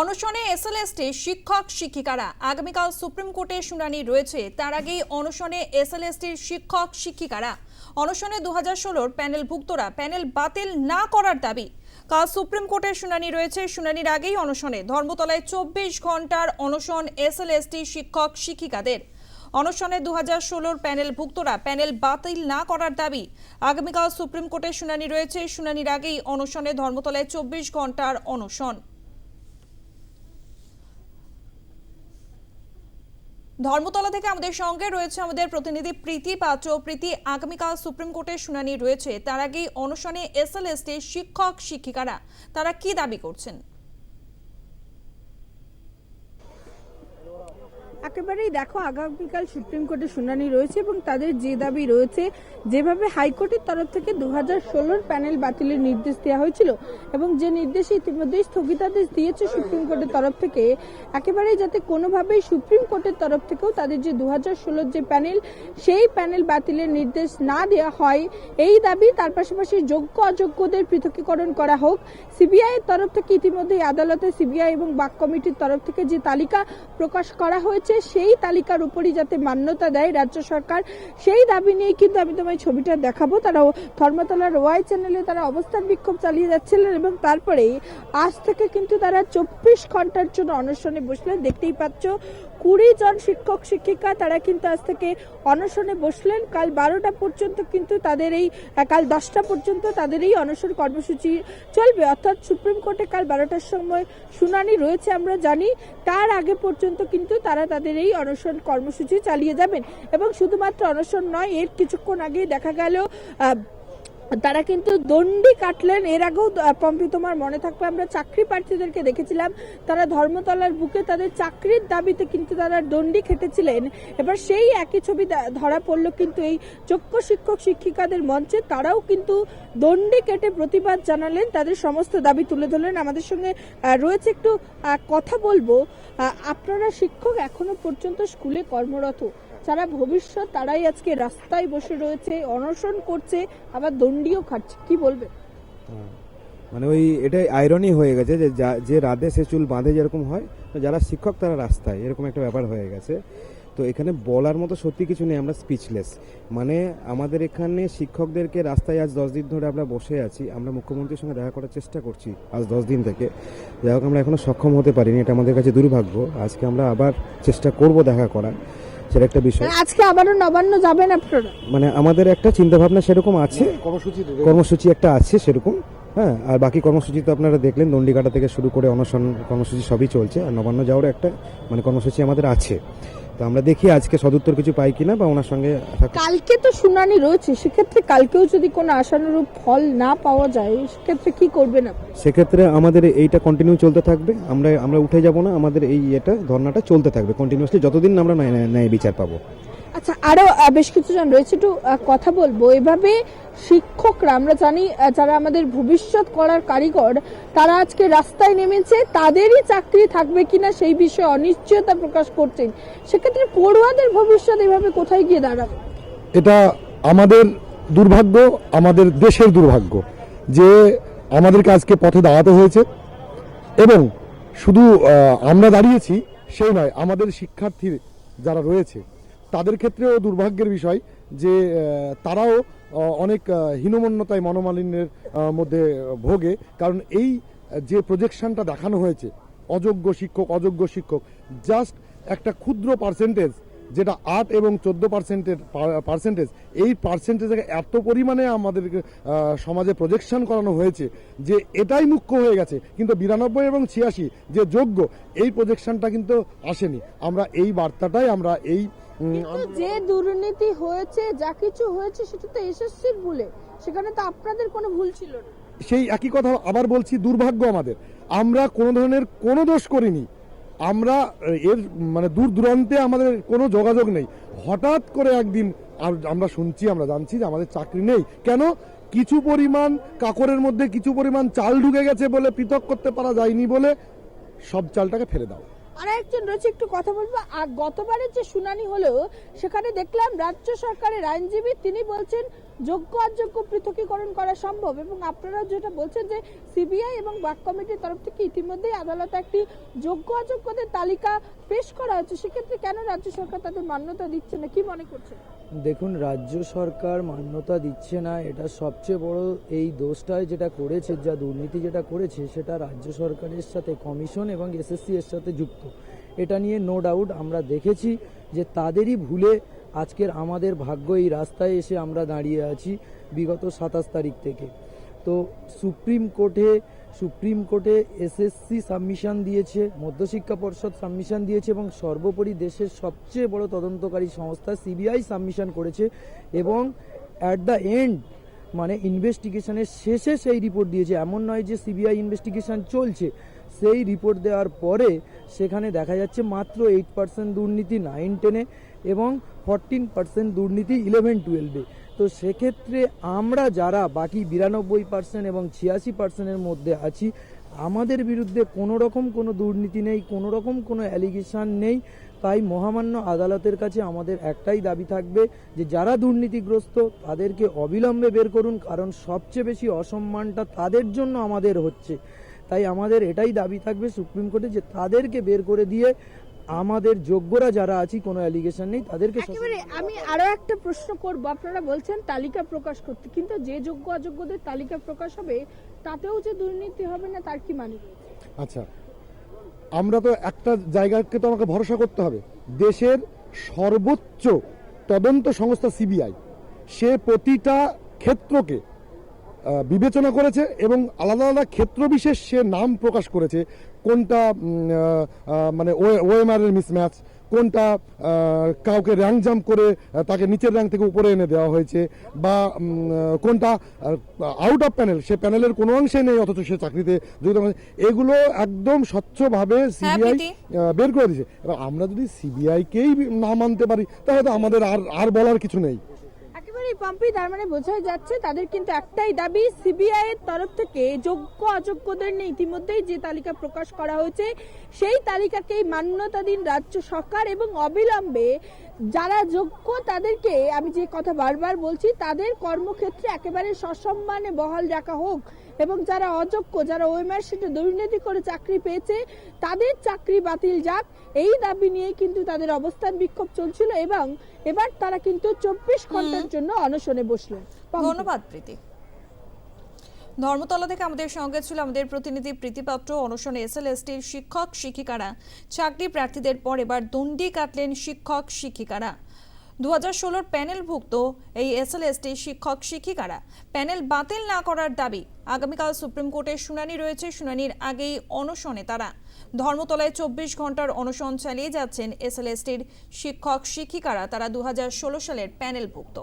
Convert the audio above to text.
অনশনে এসএলএসটি শিক্ষক, শিক্ষিকারা। আগামীকাল সুপ্রিম কোর্টে শুনানি রয়েছে। তার আগেই অনশনে এসএলএসটির শিক্ষক, শিক্ষিকারা। অনশনে দু হাজার ষোলোর প্যানেলভুক্তরা প্যানেল বাতিল না করার দাবি। কাল সুপ্রিম কোর্টের শুনানি রয়েছে। শুনানির আগেই অনশনে ধর্মতলায় চব্বিশ ঘণ্টার অনশন এসএলএসটি শিক্ষক, শিক্ষিকাদের। অনশনে দু হাজার ষোলোর প্যানেলভুক্তরা প্যানেল বাতিল না করার দাবি। আগামীকাল সুপ্রিম কোর্টের শুনানি রয়েছে। শুনানির আগেই অনশনে ধর্মতলায় চব্বিশ ঘণ্টার অনশন। ধর্মতলা থেকে আমাদের সঙ্গে রয়েছে আমাদের প্রতিনিধি প্রীতি পাত্র। প্রীতি, আগামীকাল সুপ্রিম কোর্টের শুনানি রয়েছে। তার আগেই অনশনে এসএলএসটি শিক্ষক শিক্ষিকারা তারা কি দাবি করছেন? একেবারেই দেখো আগামীকাল সুপ্রিম কোর্টে শুনানি রয়েছে এবং তাদের যে দাবি রয়েছে, যেভাবে হাইকোর্টের তরফ থেকে দু হাজার প্যানেল বাতিলের নির্দেশ দেওয়া হয়েছিল এবং যে নির্দেশে ইতিমধ্যে স্থগিতাদেশ দিয়েছে সুপ্রিম কোর্টের তরফ থেকে, একেবারেই যাতে কোনোভাবেই সুপ্রিম কোর্টের তরফ থেকেও তাদের যে দু হাজার যে প্যানেল, সেই প্যানেল বাতিলের নির্দেশ না দেওয়া হয়, এই দাবি তার পাশাপাশি যোগ্য অযোগ্যদের পৃথকীকরণ করা হোক। সিবিআই এর তরফ থেকে ইতিমধ্যেই আদালতে সিবিআই এবং বাক কমিটির তরফ থেকে যে তালিকা প্রকাশ করা হয়েছে সেই তালিকার উপরই যাতে মান্যতা দেয় রাজ্য সরকার, সেই দাবি নিয়ে কিন্তু আমি তোমায় ছবিটা দেখাবো। তারা ধর্মতলার ওয়াই চ্যানেলে তারা অবস্থান বিক্ষোভ চালিয়ে যাচ্ছিলেন এবং তারপরেই আজ থেকে কিন্তু তারা চব্বিশ ঘণ্টার জন্য অনশনে বসলেন। দেখতেই পাচ্ছ কুড়ি জন শিক্ষক, শিক্ষিকা তারা কিন্তু আজ থেকে অনশনে বসলেন। কাল বারোটা পর্যন্ত কিন্তু তাদের এই, কাল দশটা পর্যন্ত তাদের এই অনশন কর্মসূচি চলবে। অর্থাৎ সুপ্রিম কোর্টে কাল বারোটার সময় শুনানি রয়েছে আমরা জানি। তার আগে পর্যন্ত কিন্তু তারা তাদের এই অনশন কর্মসূচি চালিয়ে যাবেন। এবং শুধুমাত্র অনশন নয়, এর কিছুক্ষণ আগেই দেখা গেল তারা কিন্তু দণ্ডি কাটলেন। এর আগেও পম্পি তোমার মনে থাকবে, আমরা চাকরি প্রার্থীদেরকে দেখেছিলাম। তারা ধর্মতলার বুকে তাদের চাকরির দাবিতে কিন্তু তারা দণ্ডি খেটেছিলেন। এবার সেই একই ছবি ধরা পড়ল কিন্তু এই যোগ্য শিক্ষক, শিক্ষিকাদের মঞ্চে। তারাও কিন্তু দণ্ডি কেটে প্রতিবাদ জানালেন, তাদের সমস্ত দাবি তুলে ধরলেন। আমাদের সঙ্গে রয়েছে একটু কথা বলব। আপনারা শিক্ষক এখনও পর্যন্ত স্কুলে কর্মরত? যারা ভবিষ্যৎ, তারাই আজকে রাস্তায় বসে রয়েছে, অনশন করছে, আবার দণ্ডিও খাচ্ছে কি বলবে? মানে ওই এটাই আয়রনি হয়ে গেছে যে যা- রাধে সে চুল বাঁধে যেরকম হয়, তো যারা শিক্ষক তারা রাস্তায়, এরকম একটা ব্যাপার হয়ে গেছে। তো এখানে বলার মতো সত্যি কিছু নেই, আমরা স্পিচলেস মানে আমাদের এখানে শিক্ষকদেরকে রাস্তায় আজ দশ দিন ধরে আমরা বসে আছি, আমরা মুখ্যমন্ত্রীর সঙ্গে দেখা করার চেষ্টা করছি আজ দশ দিন থেকে। যাই হোক, আমরা এখনও সক্ষম হতে পারিনি, এটা আমাদের কাছে দুর্ভাগ্য। আজকে আমরা আবার চেষ্টা করব দেখা করার। সেটা একটা বিষয়। মানে আজকে আবারও নবান্ন যাবেন আপনারা? মানে আমাদের একটা চিন্তা ভাবনা সেরকম আছে। কর্মসূচি একটা আছে সেরকম হ্যাঁ আর বাকি কর্মসূচি তো আপনারা দেখলেন দণ্ডিকাটা থেকে শুরু করে অনশন কর্মসূচি সবই চলছে আর নবান্ন যাওয়ার একটা মানে কর্মসূচি আমাদের আছে। তো আমরা দেখি আজকে সদুত্তর কিছু পাই কিনা বা ওনার সঙ্গে কালকে তো শুনানি রয়েছে সেক্ষেত্রে কালকেও যদি কোনো আশানুরূপ ফল না পাওয়া যায় সেক্ষেত্রে কি করবেন না সেক্ষেত্রে আমাদের এইটা কন্টিনিউ চলতে থাকবে। আমরা আমরা উঠে যাব না আমাদের এই এটা ধর্নাটা চলতে থাকবে। কন্টিনিউসলি যতদিন আমরা ন্যায় বিচার পাবো। আচ্ছা আরও বেশ কিছু জন রয়েছে। একটু কথা বলব। এভাবে শিক্ষকরা, আমরা জানি যারা আমাদের ভবিষ্যৎ করার কারিগর, তারা আজকে রাস্তায় নেমেছে, তাদেরই চাকরি থাকবে কিনা সেই বিষয়ে অনিশ্চয়তা প্রকাশ করছেন। সেক্ষেত্রে পড়ুয়াদের ভবিষ্যৎ এভাবে কোথায় গিয়ে দাঁড়াবে? এটা আমাদের দুর্ভাগ্য, আমাদের দেশের দুর্ভাগ্য যে আমাদেরকে আজকে পথে দাঁড়াতে হয়েছে। এবং শুধু আমরা দাঁড়িয়েছি, সেই নয়, আমাদের শিক্ষার্থী যারা রয়েছে তাদের ক্ষেত্রেও দুর্ভাগ্যের বিষয় যে তারাও অনেক হীনমন্যতায় মনোমালিন্যের মধ্যে ভোগে। কারণ এই, যে প্রজেকশনটা দেখানো হয়েছে, অযোগ্য শিক্ষক অযোগ্য শিক্ষক জাস্ট একটা ক্ষুদ্র পার্সেন্টেজ যেটা আট এবং চোদ্দ পার্সেন্টের পার্সেন্টেজ এই পার্সেন্টেজে এত পরিমাণে আমাদের সমাজে প্রজেকশন করানো হয়েছে যে, এটাই মুখ্য হয়ে গেছে। কিন্তু বিরানব্বই এবং ছিয়াশি যে যোগ্য, এই প্রজেকশনটা কিন্তু আসেনি। আমরা এই বার্তাটাই আমরা এই কিন্তু যে দুর্নীতি হয়েছে যা কিছু হয়েছে সেটা তো এসএসসির ভুলে। সেখানে তো আপনাদের কোনো ভুল ছিল না। সেই একই কথা আবার বলছি দুর্ভাগ্য আমাদের। আমরা কোনো ধরনের কোনো দোষ করিনি। আমরা এর মানে দূর দূরান্তে আমাদের কোনো যোগাযোগ নেই। হঠাৎ করে একদিন আর- আমরা শুনছি আমরা জানছি যে আমাদের চাকরি নেই। কেন? কিছু পরিমাণ কাকরের মধ্যে কিছু পরিমাণ চাল ঢুকে গেছে বলে পৃথক করতে পারা যায়নি বলে সব চালটাকে ফেলে দাও। আর একজন রয়েছে, একটু কথা বলব। আর গতবারের যে শুনানি হলো, সেখানে দেখলাম রাজ্য সরকারের আইনজীবী, তিনি বলছেন যোগ্য অযোগ্য পৃথকীকরণ করা সম্ভব। এবং আপনারা যেটা বলছেন যে সিবিআই এবং বাক কমিটির তরফ থেকে ইতিমধ্যেই আদালতে একটি যোগ্য অযোগ্যদের তালিকা পেশ করা হচ্ছে। সেক্ষেত্রে কেন রাজ্য সরকার তাদের মান্যতা দিচ্ছে না? কি মনে করছে দেখুন, রাজ্য সরকার মান্যতা দিচ্ছে না। এটা সবচেয়ে বড় এই দোষটায় যেটা করেছে, যা দুর্নীতি যেটা করেছে, সেটা রাজ্য সরকারের সাথে কমিশন এবং এসএসসি এর সাথে যুক্ত। এটা নিয়ে নো ডাউট আমরা দেখেছি যে তাদেরই ভুলে আজকের আমাদের ভাগ্য এই রাস্তায় এসে আমরা দাঁড়িয়ে আছি বিগত সাতাশ তারিখ থেকে। তো সুপ্রিম কোর্টে সুপ্রিম কোর্টে এসএসসি সাবমিশন দিয়েছে, মধ্যশিক্ষা পর্ষদ সাবমিশন দিয়েছে এবং সর্বোপরি দেশের সবচেয়ে বড় তদন্তকারী সংস্থা সিবিআই সাবমিশন করেছে এবং অ্যাট দ্য এন্ড মানে ইনভেস্টিগেশনের শেষে সেই রিপোর্ট দিয়েছে। এমন নয় যে সিবিআই ইনভেস্টিগেশন চলছে। সেই রিপোর্ট দেওয়ার পরে সেখানে দেখা যাচ্ছে মাত্র এইট পার্সেন্ট দুর্নীতি নাইন টেনে এবং ফরটিন পার্সেন্ট দুর্নীতি ইলেভেন টুয়েলভে তো সেক্ষেত্রে আমরা যারা বাকি বিরানব্বই পার্সেন্ট এবং ছিয়াশি পার্সেন্টের মধ্যে আছি, আমাদের বিরুদ্ধে কোনো রকম কোনো দুর্নীতি নেই কোনো রকম কোনো অ্যালিগেশন নেই। তাই মহামান্য আদালতের কাছে আমাদের একটাই দাবি থাকবে যে যারা দুর্নীতিগ্রস্ত, তাদেরকে অবিলম্বে বের করুন, কারণ সবচেয়ে বেশি অসম্মানটা তাদের জন্য আমাদের হচ্ছে। তাই আমাদের এটাই দাবি থাকবে সুপ্রিম কোর্টে যে তাদেরকে বের করে দিয়ে আমাদের যোগ্যরা যারা আছি কোনো অ্যালিগেশন নেই তাদেরকে একেবারে আমি আরও একটা প্রশ্ন করব। আপনারা বলছেন তালিকা প্রকাশ করতে কিন্তু যে যোগ্য অযোগ্যদের তালিকা প্রকাশ হবে তাতেও যে দুর্নীতি হবে না তার কি মানে আচ্ছা আমরা তো একটা জায়গাকে তো আমাকে ভরসা করতে হবে। দেশের সর্বোচ্চ তদন্ত সংস্থা সিবিআই সে প্রতিটা ক্ষেত্রকে বিবেচনা করেছে এবং আলাদা আলাদা ক্ষেত্র বিশেষ সে নাম প্রকাশ করেছে। কোনটা মানে ওএমআর এর মিসম্যাচ কোনটা কাউকে র্যাঙ্ক জাম্প করে তাকে নিচের র্যাঙ্ক থেকে উপরে এনে দেওয়া হয়েছে বা কোনটা আউট অফ প্যানেল সে প্যানেলের কোনো অংশে নেই অথচ সে চাকরিতে এগুলো একদম স্বচ্ছভাবে সিবিআই বের করে দিয়েছে। এবার আমরা যদি সিবিআইকেই না মানতে পারি তাহলে তো আমাদের আর আর বলার কিছু নেই। একেবারেই পাম্পি তার মানে বোঝাই যাচ্ছে তাদের কিন্তু একটাই দাবি সিবিআই এর তরফ থেকে যোগ্য, অযোগ্যদের নিয়ে ইতিমধ্যেই যে তালিকা প্রকাশ করা হয়েছে, সেই তালিকাকেই মান্যতা দিন রাজ্য সরকার এবং অবিলম্বে যারা যোগ্য তাদেরকে আমি যে কথা বারবার বলছি তাদের কর্মক্ষেত্রে একেবারে সসম্মানে বহাল রাখা হোক এবং যারা অযোগ্য যারা ওয়েমার সেটা দুর্নীতি করে চাকরি পেয়েছে তাদের চাকরি বাতিল যাক। এই দাবি নিয়ে কিন্তু তাদের অবস্থান বিক্ষোভ চলছিল এবং এবার তারা কিন্তু চব্বিশ ঘণ্টার জন্য অনশনে বসলেন। ধন্যবাদ প্রীতি। ধর্মতলা থেকে আমাদের সঙ্গে ছিল আমাদের প্রতিনিধি প্রীতিপাত্র অনশনে এসএলএসটির শিক্ষক শিক্ষিকারা। চাকরি প্রার্থীদের পর এবার দণ্ডি কাটলেন শিক্ষক শিক্ষিকারা। দু হাজার ষোলোর প্যানেলভুক্ত এই এসএলএসটি শিক্ষক শিক্ষিকারা। প্যানেল বাতিল না করার দাবি আগামীকাল সুপ্রিম কোর্টের শুনানি রয়েছে। শুনানির আগেই অনশনে তারা। ধর্মতলায় চব্বিশ ঘণ্টার অনশন চালিয়ে যাচ্ছেন এসএলএসটির শিক্ষক শিক্ষিকারা। তারা দু হাজার ষোলো সালের প্যানেলভুক্ত।